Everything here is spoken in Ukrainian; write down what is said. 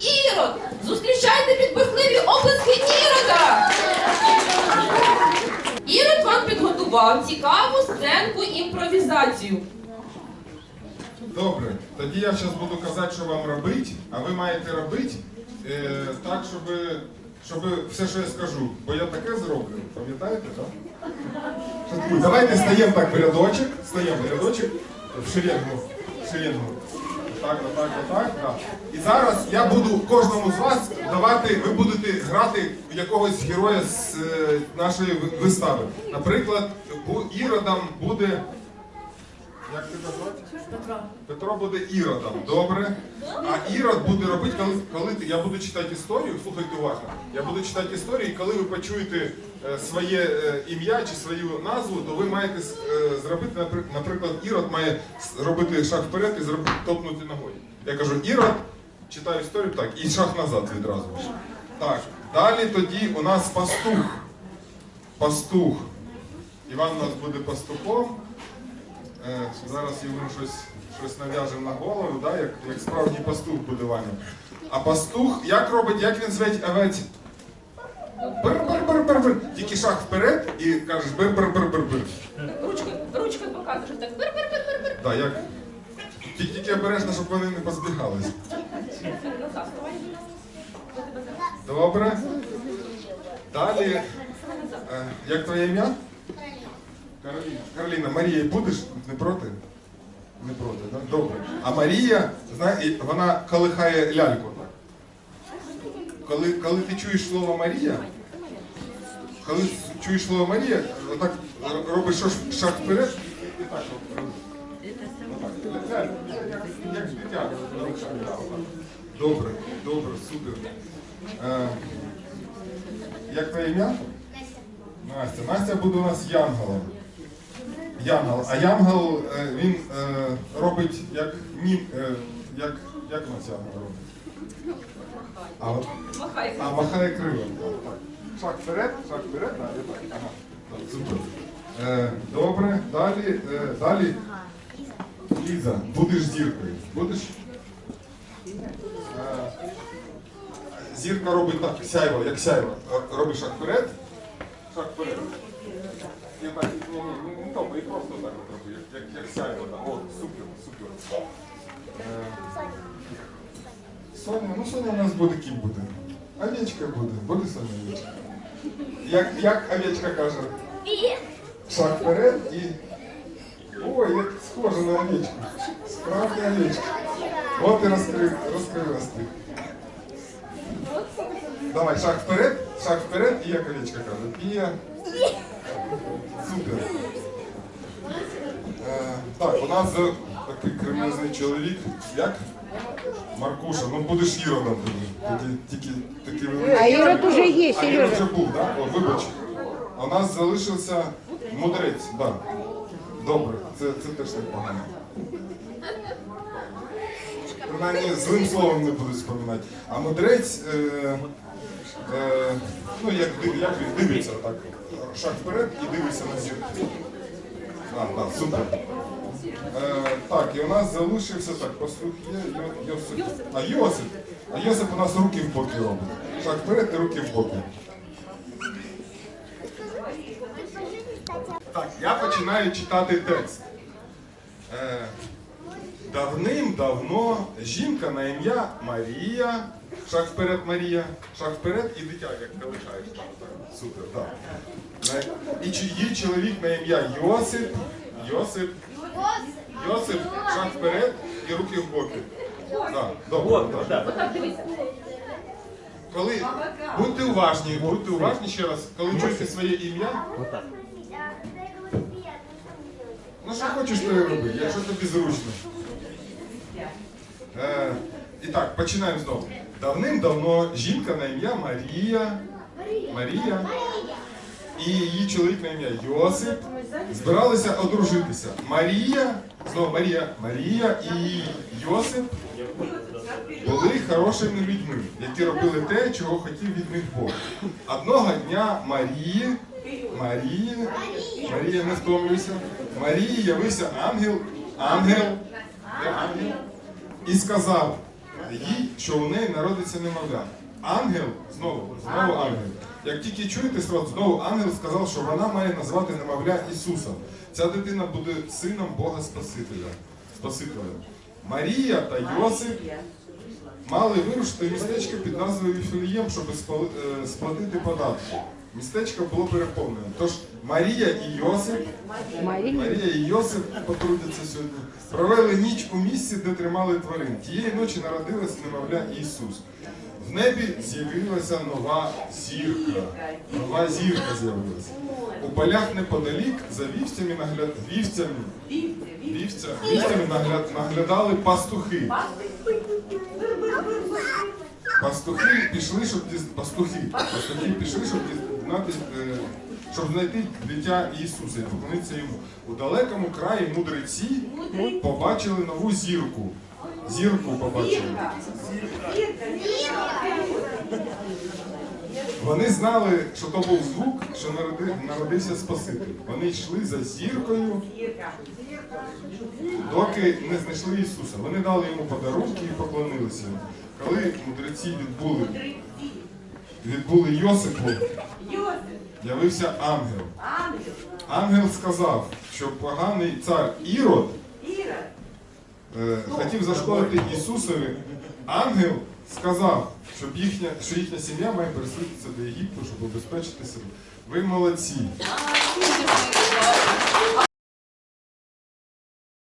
Ірод! Зустрічайте під бурхливі оплески Ірода! Ірод вам підготував цікаву сценку імпровізацію. Добре, тоді я зараз буду казати, що вам робити, а ви маєте робити е, так, щоб, щоб все, що я скажу, бо я таке зроблю, пам'ятаєте, так? Давайте стаємо так в рядочок, стаємо в рядочок, в шеренгу, в шеренгу. Так, отак, отак, так. І зараз я буду кожному з вас давати, ви будете грати якогось героя з е, нашої ви- вистави. Наприклад, бу- Іродом буде. Як тебе звати? Петро буде іродом, добре. А ірод буде робити, коли, коли ти- я буду читати історію, слухайте уважно. Я буду читати історію, і коли ви почуєте е, своє е, ім'я чи свою назву, то ви маєте с- е, зробити, напри- наприклад, ірод має с- робити шаг вперед і зробити топнути ногою. Я кажу, ірод, читаю історію, так, і шаг назад відразу. Так, далі тоді у нас пастух. Пастух. Іван у нас буде пастухом. Зараз йому щось, щось нав'яжемо на голову, да? як, як справжній пастух буде Ваня. А пастух, як робить, як він зветь овець? Бир-бир-бир-бир-бир. Тільки шаг вперед і кажеш бир-бир-бир-бир-бир. Ручкою, ручкою показуєш так. Бир-бир-бир-бир-бир. Да, як? Тільки, тільки обережно, щоб вони не позбігались. Добре. Далі. Е, як твоє ім'я? Кароліна. Кароліна, Марія, будеш не проти? Не проти, так? Добре. А Марія, знає, вона колихає ляльку так. Коли, коли ти чуєш слово Марія, коли чуєш слово Марія, отак робиш шаг вперед і так. Отак. Як- дитя. Добре, добре, супер. Е, як твоє ім'я? Настя. Настя буде у нас янголом. Янгол. А янгол е, він е, робить як ні. Е, як, як у нас янгол робить? А, от, Махай. а махає. Так. Шаг вперед, шаг вперед, да, і так. Ага. Так, супер. Е, добре, далі, е, далі. Ліза, будеш зіркою. Будеш? Е, Зірка робить так, сяйво, як сяйво. Робиш шаг вперед, шаг вперед. І так, ні, ні, не, то, і просто так от роби, як, як, сяйво. Так. О, супер, супер. Е, Соня, ну Соня у нас буде ким буде? Овечка буде, буде Соня овечка. Як, як овечка каже? Шаг вперед і. Ой, як схоже на овечку. Справді овечка. От і розкрив, розкрив ти. Давай, шаг вперед, шаг вперед, і як овечка каже. Пія. Супер. Е, так, у нас е, такий кремезний чоловік. Як? Маркуша, ну будеш Іродом тоді. Тоді тільки такий великий. А Ірод уже є, А Ірод вже Сережа. був, так? О, вибач. А у нас залишився мудрець, так. Да. Добре, це, це теж непогано. Принаймні злим словом не будуть споминати. А мудрець, е, е, ну як, див- як він дивиться, так. Шаг вперед і дивиться на зірку. А, так, супер. Е, так, і у нас залишився так, послух є Йо- Йосип. А Йосип. А Йосип у нас руки в боки робить. Шаг вперед і руки в боки. Так, я починаю читати текст. Е, Давним-давно жінка на ім'я Марія. Шаг вперед, Марія. Шаг вперед і дитя, як ти лишаєш. Так, так. Супер, так. І чи- її чоловік на ім'я Йосип. Йосип. Йосип, шаг вперед і руки в боки. Так, добре, так. Коли будьте уважні, будьте уважні ще раз, коли чуєте своє ім'я, ну що хочеш, то і роби, якщо тобі зручно. Е, і так, починаємо знову. Давним-давно жінка на ім'я Марія. Марія. І її чоловік на ім'я Йосип збиралися одружитися. Марія, знову Марія, Марія і Йосип були хорошими людьми, які робили те, чого хотів від них Бог. Одного дня Марії, Марії, Марія не втомлюйся, Марії явився ангел, ангел, ангел, і сказав, їй, що у неї народиться немовля. Ангел, знову, знову ангел. Як тільки чуєте знову ангел сказав, що вона має назвати немовля Ісусом. Ця дитина буде сином Бога Спасителя. Спасителя. Марія та Йосип мали вирушити містечко під назвою Віфлеєм, щоб е, сплатити податки. Містечко було переповнене. Тож Марія і Йосип Марія і Йосип потрудяться сьогодні. Провели ніч у місці, де тримали тварин. Тієї ночі народилась немовля Ісус. В небі з'явилася нова зірка. Нова зірка з'явилася. У полях неподалік за вівцями нагляд... вівцями, вівця... вівцями нагляд... наглядали пастухи. Пастухи пішли, щоб діз... пастухи. Пастухи пішли, щоб дізнатись, е, щоб знайти дитя Ісуса і поклонитися йому. У далекому краї мудреці побачили нову зірку. Зірку побачили. Вони знали, що то був звук, що народився Спаситель. Вони йшли за зіркою, доки не знайшли Ісуса. Вони дали йому подарунки і поклонилися. Коли мудреці відбули, відбули Йосипу, явився ангел. Ангел сказав, що поганий цар Ірод е, хотів зашкодити Ісусові. Ангел сказав, щоб їхня, що їхня сім'я має переселитися до Єгипту, щоб убезпечити себе. Ви молодці.